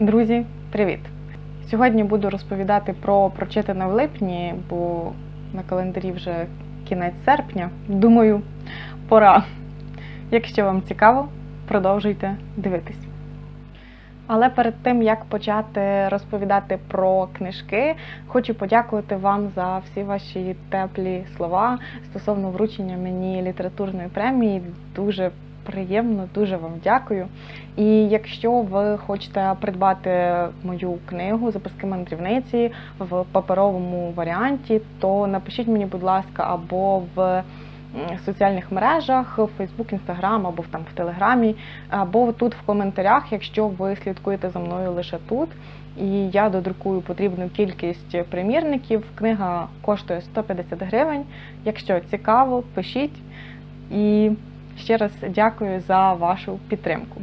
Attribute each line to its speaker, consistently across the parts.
Speaker 1: Друзі, привіт! Сьогодні буду розповідати про прочитане в липні, бо на календарі вже кінець серпня. Думаю, пора. Якщо вам цікаво, продовжуйте дивитись. Але перед тим як почати розповідати про книжки, хочу подякувати вам за всі ваші теплі слова стосовно вручення мені літературної премії. Дуже приємно, дуже вам дякую. І якщо ви хочете придбати мою книгу Записки мандрівниці в паперовому варіанті, то напишіть мені, будь ласка, або в соціальних мережах, в Facebook, Instagram, або там в Телеграмі, або тут в коментарях, якщо ви слідкуєте за мною лише тут. І я додрукую потрібну кількість примірників. Книга коштує 150 гривень. Якщо цікаво, пишіть. І ще раз дякую за вашу підтримку.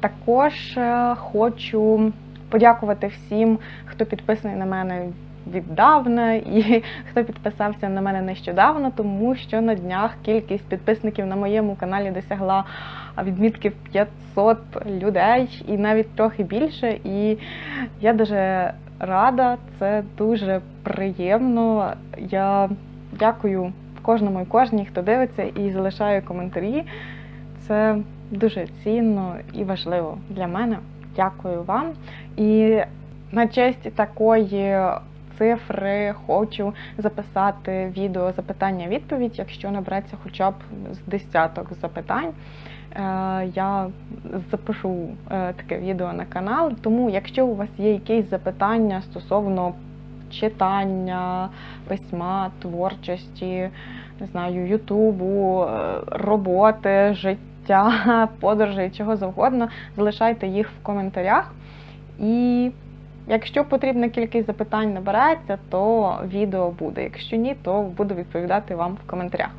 Speaker 1: Також е, хочу подякувати всім, хто підписаний на мене віддавна і хто підписався на мене нещодавно, тому що на днях кількість підписників на моєму каналі досягла відмітки 500 людей і навіть трохи більше. І я дуже рада, це дуже приємно. Я дякую кожному і кожній, хто дивиться і залишає коментарі. Це дуже цінно і важливо для мене. Дякую вам. І на честь такої цифри хочу записати відео запитання-відповідь, якщо набереться хоча б з десяток запитань. е, Я запишу е, таке відео на канал. Тому, якщо у вас є якісь запитання стосовно читання, письма, творчості, не знаю, Ютубу, е, роботи, життя, подорожей, чого завгодно, залишайте їх в коментарях. І якщо потрібна кількість запитань набереться, то відео буде. Якщо ні, то буду відповідати вам в коментарях.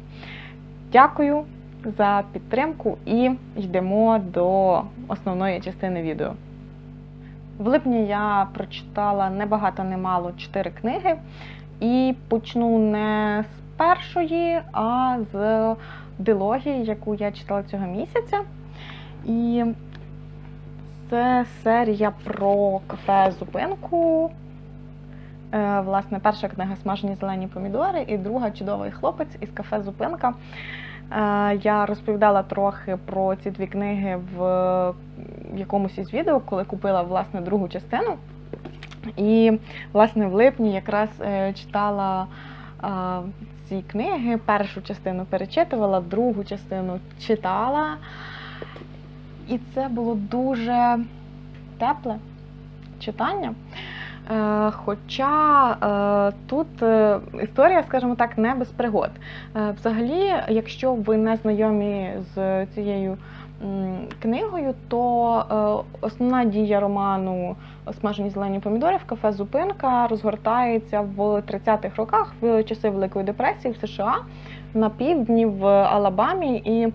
Speaker 1: Дякую за підтримку і йдемо до основної частини відео. В липні я прочитала небагато, немало чотири книги. І почну не з першої, а з дилогії, яку я читала цього місяця. І це серія про кафе зупинку. Е, Власне, перша книга Смажені зелені помідори, і друга чудовий хлопець із кафе Зупинка. Е, Я розповідала трохи про ці дві книги в якомусь із відео, коли купила власне другу частину. І, власне, в липні якраз е, читала е, ці книги. Першу частину перечитувала, другу частину читала. І це було дуже тепле читання. Е, Хоча е, тут е, історія, скажімо так, не без пригод. Взагалі, якщо ви не знайомі з цією книгою, то основна дія роману Смажені зелені помідори в кафе Зупинка розгортається в 30-х роках в часи Великої депресії в США на півдні в Алабамі. І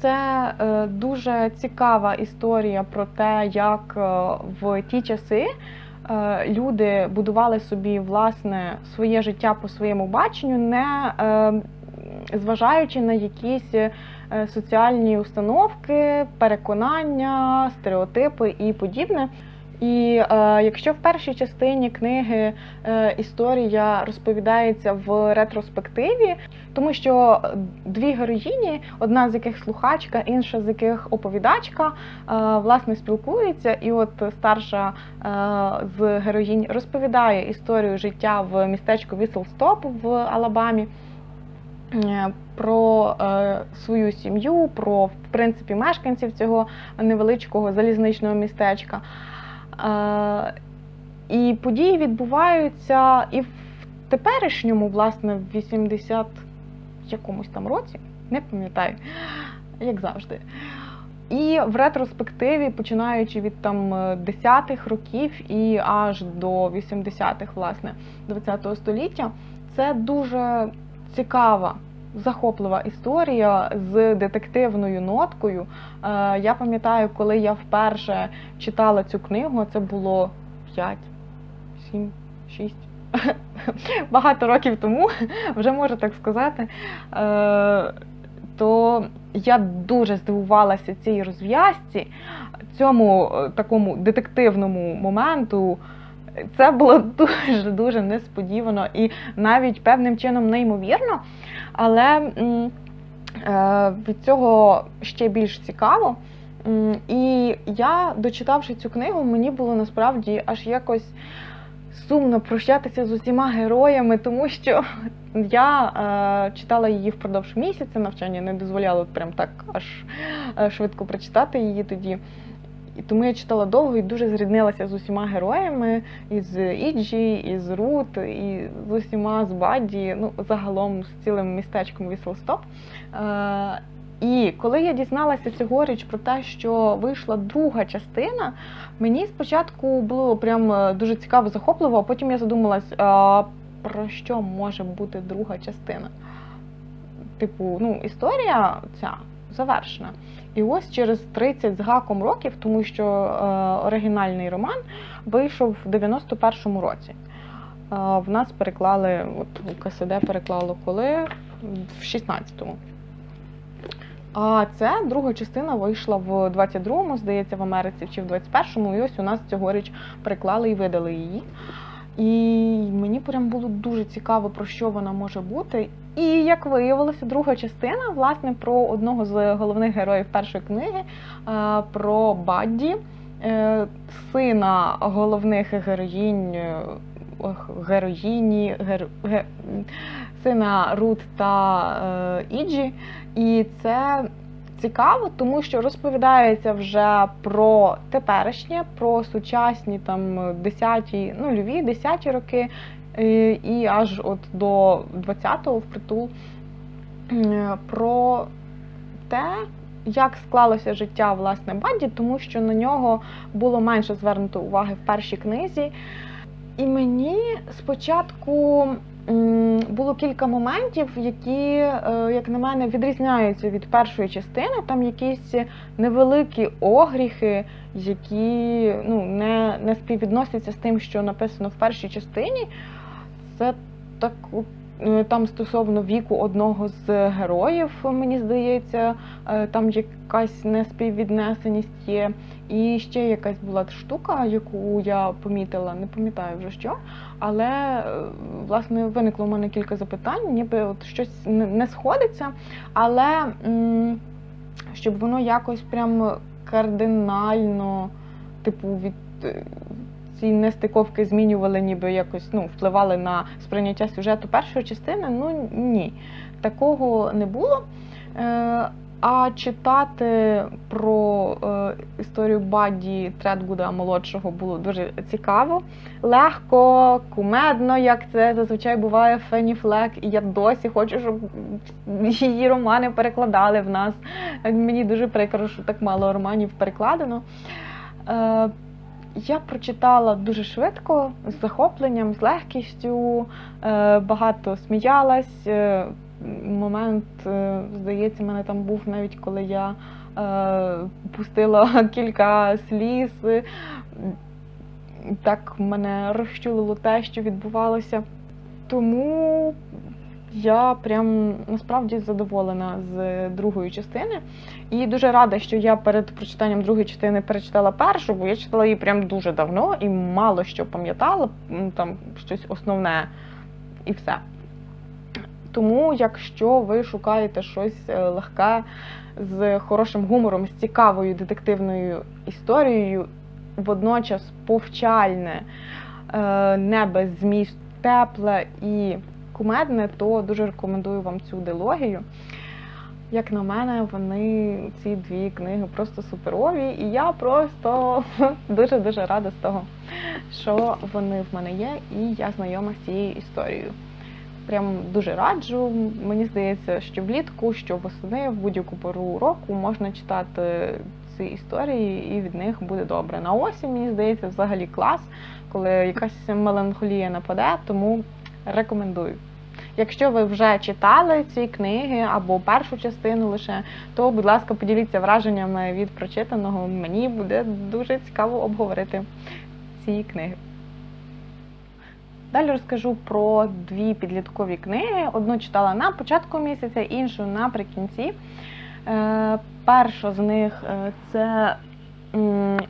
Speaker 1: це дуже цікава історія про те, як в ті часи люди будували собі власне своє життя по своєму баченню, не е, зважаючи на якісь е, соціальні установки, переконання, стереотипи і подібне. І е, якщо в першій частині книги е, історія розповідається в ретроспективі, тому що дві героїні, одна з яких слухачка, інша з яких оповідачка, е, власне спілкуються, і от старша е, з героїнь розповідає історію життя в містечку Віселстоп в Алабамі. е, Про е, свою сім'ю, про в принципі мешканців цього невеличкого залізничного містечка. Е, і події відбуваються і в теперішньому, власне, в 80 якомусь там році, не пам'ятаю, як завжди. І в ретроспективі, починаючи від там е, 10-х років і аж до 80-х, власне, 20-го століття, це дуже цікава, захоплива історія з детективною ноткою. Е, Я пам'ятаю, коли я вперше читала цю книгу, це було 5, 7, 6. Багато років тому, вже можу так сказати. Е, То я дуже здивувалася цій розв'язці, цьому е, такому детективному моменту. Це було дуже дуже несподівано і навіть певним чином неймовірно. Але е, від цього ще більш цікаво. І я, дочитавши цю книгу, мені було насправді аж якось сумно прощатися з усіма героями, тому що я е, читала її впродовж місяця, навчання не дозволяло прям так аж е, швидко прочитати її тоді. І тому я читала довго і дуже зріднилася з усіма героями, із Іджі, із Рут, і з усіма з Бадді, ну загалом з цілим містечком Віселстоп. І коли я дізналася цьогоріч про те, що вийшла друга частина, мені спочатку було прям е, дуже цікаво, захопливо, а потім я задумалась, а про що може бути друга частина. Типу, ну, історія ця завершена. І ось через 30 з гаком років, тому що е, оригінальний роман вийшов в 91-му році. Е, в нас переклали, от КСД переклало коли? В 16-му. А це друга частина вийшла в 22-му, здається, в Америці чи в 21-му. І ось у нас цьогоріч переклали і видали її. І мені прям було дуже цікаво, про що вона може бути. І як виявилося, друга частина, власне, про одного з головних героїв першої книги, е, про Бадді, е, сина головних героїнь, е, героїні, гер, ге- сина Рут та Іджі. І це цікаво, тому що розповідається вже про теперішнє, про сучасні там 10-ті, ну, льві, 10-ті роки, е, і аж от до 20-го впритул е, про те, як склалося життя власне Бадді, тому що на нього було менше звернуто уваги в першій книзі. І мені спочатку було кілька моментів, які, е, як на мене, відрізняються від першої частини. Там якісь невеликі огріхи, які ну, не, не співвідносяться з тим, що написано в першій частині. Це так там стосовно віку одного з героїв, мені здається, е, там якась неспіввіднесеність є. І ще якась була штука, яку я помітила, не пам'ятаю вже що. Але е, власне виникло в мене кілька запитань, ніби от щось не сходиться, але щоб воно якось прям кардинально, типу, від е, ці нестиковки змінювали, ніби якось ну, впливали на сприйняття сюжету першої частини. Ну ні, такого не було. Е, а читати про е, історію Бадді Тредгуда молодшого було дуже цікаво, легко, кумедно, як це зазвичай буває Фенні Флек. І я досі хочу, щоб її романи перекладали в нас. Мені дуже прикро, що так мало романів перекладено. Е, я прочитала дуже швидко, з захопленням, з легкістю, е, багато сміялась. Е, Момент, е, здається, мене там був навіть коли я пустила кілька сліз. Так мене розчулило те, що відбувалося. Тому я прям насправді задоволена з другої частини. І дуже рада, що я перед прочитанням другої частини перечитала першу, бо я читала її прям дуже давно і мало що пам'ятала, там щось основне і все. Тому, якщо ви шукаєте щось е, легке з хорошим гумором, з цікавою детективною історією, водночас повчальне, е, не без зміст, тепле і кумедне, то дуже рекомендую вам цю дилогію. Як на мене, вони ці дві книги просто суперові, і я просто дуже-дуже рада з того, що вони в мене є, і я знайома з цією історією. Прям дуже раджу. Мені здається, що влітку, що восени, в будь-яку пору року можна читати ці історії, і від них буде добре. На осінь, мені здається, взагалі клас, коли якась меланхолія нападе, тому рекомендую. Якщо ви вже читали ці книги або першу частину лише, то, будь ласка, поділіться враженнями від прочитаного. Мені буде дуже цікаво обговорити ці книги. Далі розкажу про дві підліткові книги. Одну читала на початку місяця, іншу наприкінці. Е, Перша з них е, це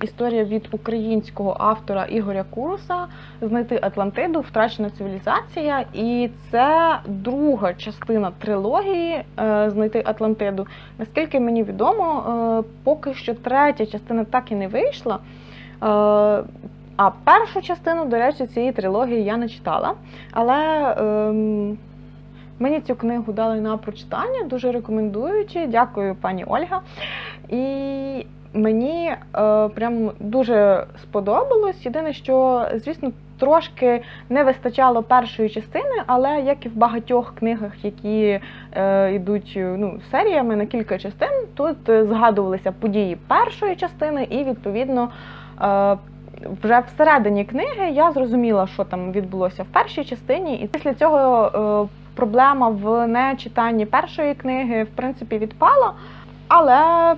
Speaker 1: історія від українського автора Ігоря Куруса Знайти Атлантиду, втрачена цивілізація. І це друга частина трилогії е, Знайти Атлантиду. Наскільки мені відомо, е, поки що третя частина так і не вийшла. Е, А першу частину, до речі, цієї трилогії я не читала. Але ем, мені цю книгу дали на прочитання, дуже рекомендуючи. Дякую, пані Ольга. І мені е, прям дуже сподобалось. Єдине, що, звісно, трошки не вистачало першої частини, але як і в багатьох книгах, які е, йдуть ну, серіями на кілька частин, тут е, згадувалися події першої частини, і відповідно. Е, вже всередині книги я зрозуміла, що там відбулося в першій частині, і після цього е, проблема в нечитанні першої книги в принципі відпала. Але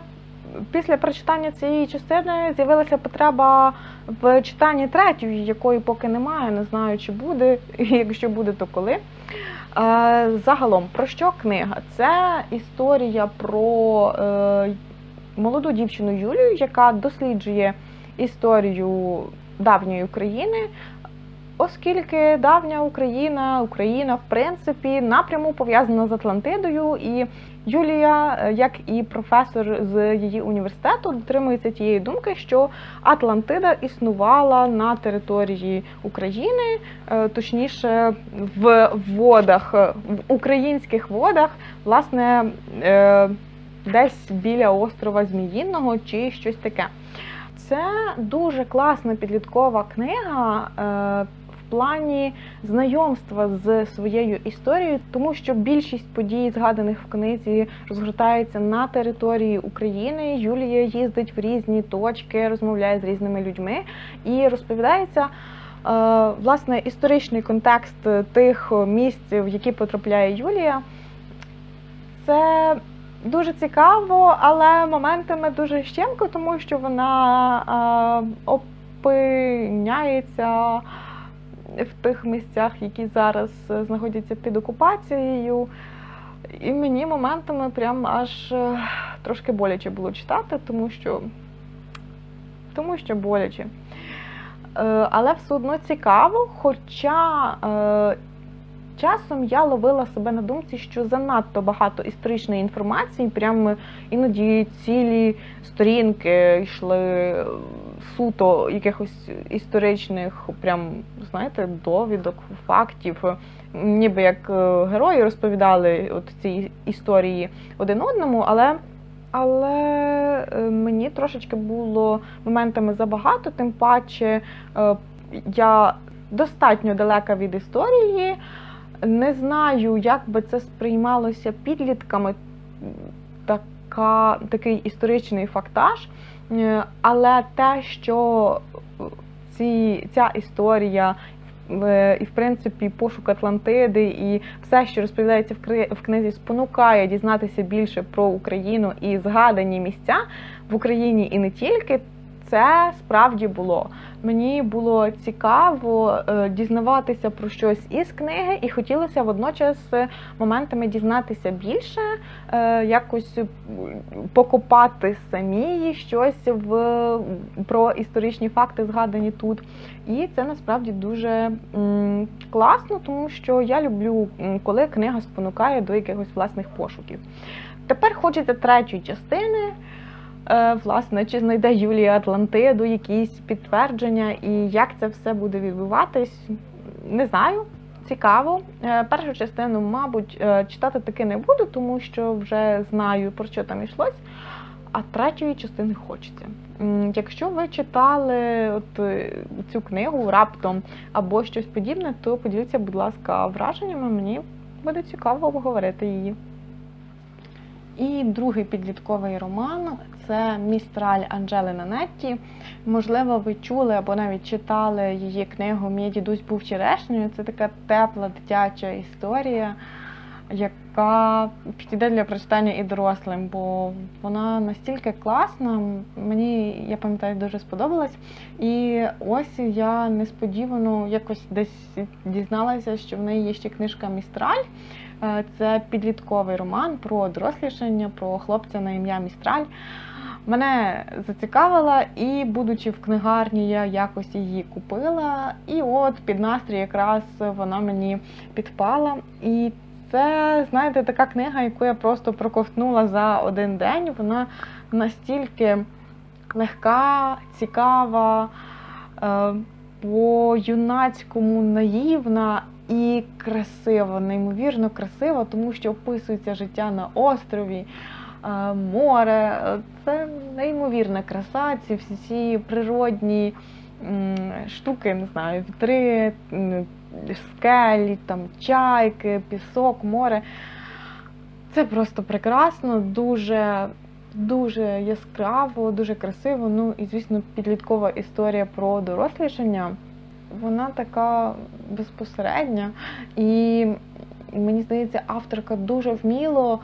Speaker 1: після прочитання цієї частини з'явилася потреба в читанні третьої, якої поки немає, не знаю, чи буде, і якщо буде, то коли. Е, Загалом, про що книга? Це історія про е, молоду дівчину Юлію, яка досліджує історію давньої України, оскільки давня Україна, Україна, в принципі, напряму пов'язана з Атлантидою, і Юлія, е, як і професор з її університету, дотримується тієї думки, що Атлантида існувала на території України, е, точніше, в водах, в українських водах, власне, е, десь біля острова Зміїного чи щось таке. Це дуже класна підліткова книга е, плані знайомства з своєю історією, тому що більшість подій, згаданих в книзі, розгортається на території України. Юлія їздить в різні точки, розмовляє з різними людьми і розповідається. е, Власне, історичний контекст тих місць, в які потрапляє Юлія, це дуже цікаво, але моментами дуже щемко, тому що вона е, опиняється в тих місцях, які зараз е, знаходяться під окупацією. І мені моментами прям аж е, трошки боляче було читати, тому що, тому що боляче. Е, Але все одно цікаво, хоча часом я ловила себе на думці, що занадто багато історичної інформації, прям іноді цілі сторінки йшли суто якихось історичних, прям знаєте, довідок, фактів. Ніби як е, герої розповідали от ці історії один одному, але але е, мені трошечки було моментами забагато, тим паче е, я достатньо далека від історії. Не знаю, як би це сприймалося підлітками, така, такий історичний фактаж. Е, Але те, що ці, ця історія е, і, в принципі, пошук Атлантиди, і все, що розповідається в книзі, спонукає дізнатися більше про Україну і згадані місця в Україні і не тільки. Це справді було. Мені було цікаво е, дізнаватися про щось із книги, і хотілося водночас е, моментами дізнатися більше, е, якось покопати самі щось в про історичні факти, згадані тут. І це насправді дуже класно, тому що я люблю, коли книга спонукає до якихось власних пошуків. Тепер хочеться третьої частини. Е, Власне, чи знайде Юлія Атлантиду якісь підтвердження і як це все буде відбуватись, не знаю. Цікаво. Е, Першу частину, мабуть, е, читати таки не буду, тому що вже знаю про що там йшлось. А третьої частини хочеться. Якщо ви читали от цю книгу раптом або щось подібне, то поділіться, будь ласка, враженнями. Мені буде цікаво обговорити її. І другий підлітковий роман це Містраль Анджели Нанетті. Можливо, ви чули або навіть читали її книгу Мій дідусь був черешнею. Це така тепла дитяча історія, яка підійде для прочитання і дорослим, бо вона настільки класна. Мені, я пам'ятаю, дуже сподобалась. І ось я несподівано якось десь дізналася, що в неї є ще книжка Містраль. Е, Це підлітковий роман про дорослішання, про хлопця на ім'я Містраль. Мене зацікавила, і, будучи в книгарні, я якось її купила. І от під настрій якраз вона мені підпала. І це, знаєте, така книга, яку я просто проковтнула за один день. Вона настільки легка, цікава, е, по-юнацькому наївна і красива, неймовірно красива, тому що описується життя на острові, е, море. Це неймовірна краса, ці всі природні штуки, не знаю, вітри, скелі, там, чайки, пісок, море. Це просто прекрасно, дуже, дуже яскраво, дуже красиво. Ну і, звісно, підліткова історія про дорослішання. Вона така безпосередня. І мені здається, авторка дуже вміло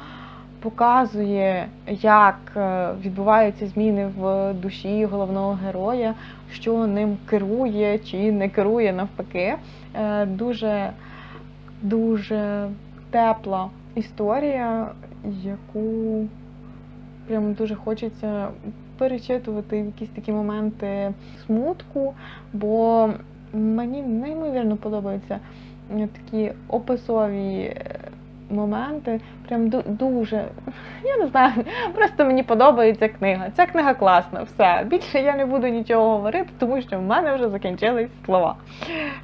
Speaker 1: показує, як е, відбуваються зміни в душі головного героя, що ним керує чи не керує навпаки. Е, Дуже, дуже тепла історія, яку прям дуже хочеться перечитувати якісь такі моменти смутку, бо мені неймовірно подобаються е, такі описові е, моменти. Прям дуже, я не знаю, просто мені подобається книга. Ця книга класна, все. Більше я не буду нічого говорити, тому що в мене вже закінчились слова.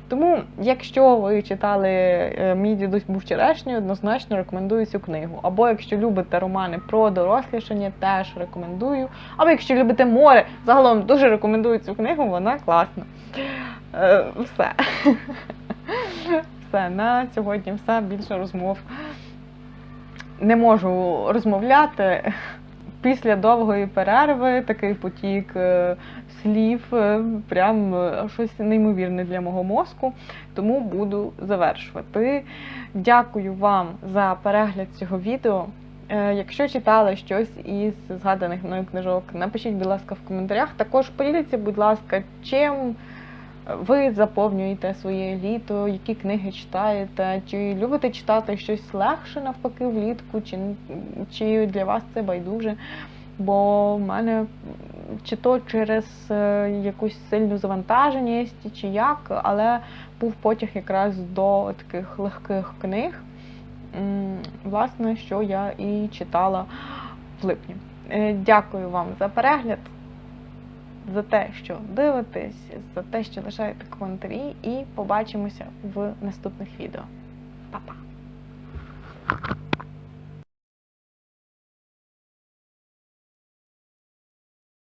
Speaker 1: Тому, якщо ви читали е, Мій дідусь був вчорашній, однозначно рекомендую цю книгу. Або якщо любите романи про дорослішання, теж рекомендую. Або якщо любите море, загалом дуже рекомендую цю книгу, вона класна. Е, Все. Все, на сьогодні все, більше розмов. Не можу розмовляти. Після довгої перерви такий потік е, слів, е, прям щось неймовірне для мого мозку, тому буду завершувати. Дякую вам за перегляд цього відео. Якщо читали щось із згаданих мною книжок, напишіть, будь ласка, в коментарях. Також поділіться, будь ласка, чим ви заповнюєте своє літо, які книги читаєте, чи любите читати щось легше навпаки влітку, чи, чи для вас це байдуже. Бо в мене чи то через е, якусь сильну завантаженість, чи як, але був потяг якраз до таких легких книг, власне, що я і читала в липні. Е, Дякую вам за перегляд, за те, що дивитесь, за те, що лишаєте коментарі, і побачимося в наступних відео. Па-па!